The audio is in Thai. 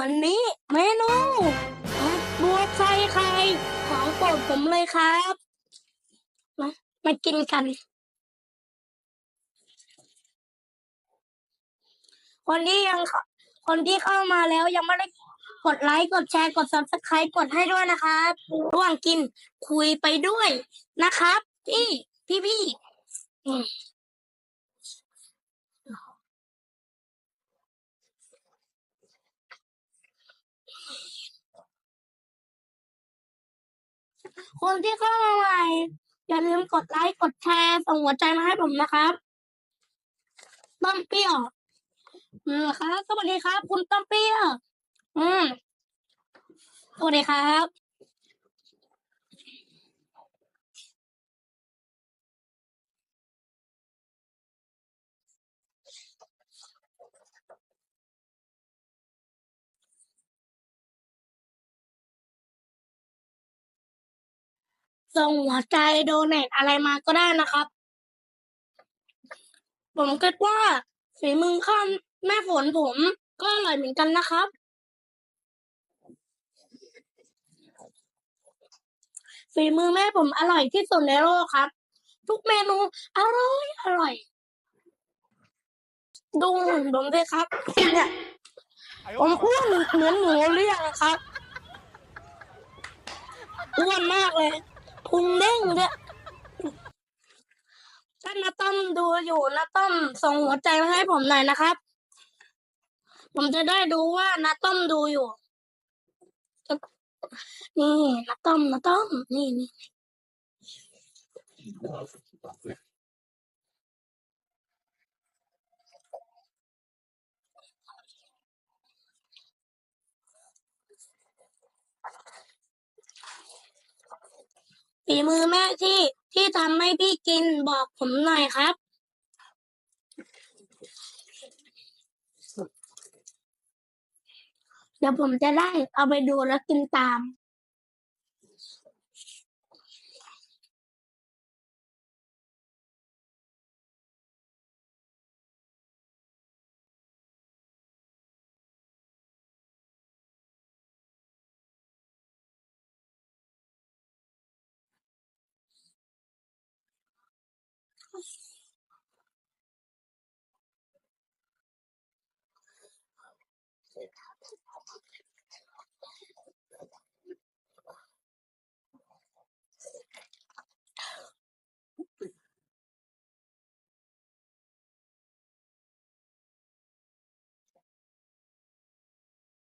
วันนี้เมนูบัวไข่ไข่ของโปรดผมเลยครับ มามากินกัน คนที่ยังคนที่เข้ามาแล้วยังไม่ได้กดไลค์กดแชร์กด subscribe กดให้ด้วยนะครับระหว่างกินคุยไปด้วยนะครับ พี่พี่พี่ คนที่เข้ามาใหม่อย่าลืมกดไลค์กดแชร์ส่งหัวใจมาให้ผมนะครับต้มเปรี้ยวอืมครับสวัสดีครับ คุณต้มเปรี้ยวอืมสวัสดีครับ ส่งหัวใจโดเนทอะไรมาก็ได้นะครับ ผมคิดว่าฝีมือข้าแม่ฝนผมก็อร่อยเหมือนกันนะครับ ฝีมือแม่ผมอร่อยที่สุดในโลกครับ ทุกเมนูอร่อยอร่อย ดูหุ่นผมสิครับเนี่ยผมอ้วนเหมือนหมูเลี้ยงครับอ้วนมากเลย พุงเด้งเลยถ้านาต้อมดูอยู่นาต้อมส่งหัวใจมาให้ผมหน่อยนะครับ ผมจะได้ดูว่านาต้อมดูอยู่ นี่นาต้อมนาต้อมนี่นี่ ฝีมือแม่ที่ที่ทำให้พี่กินบอกผมหน่อยครับ เดี๋ยวผมจะได้เอาไปดูแล้วกินตาม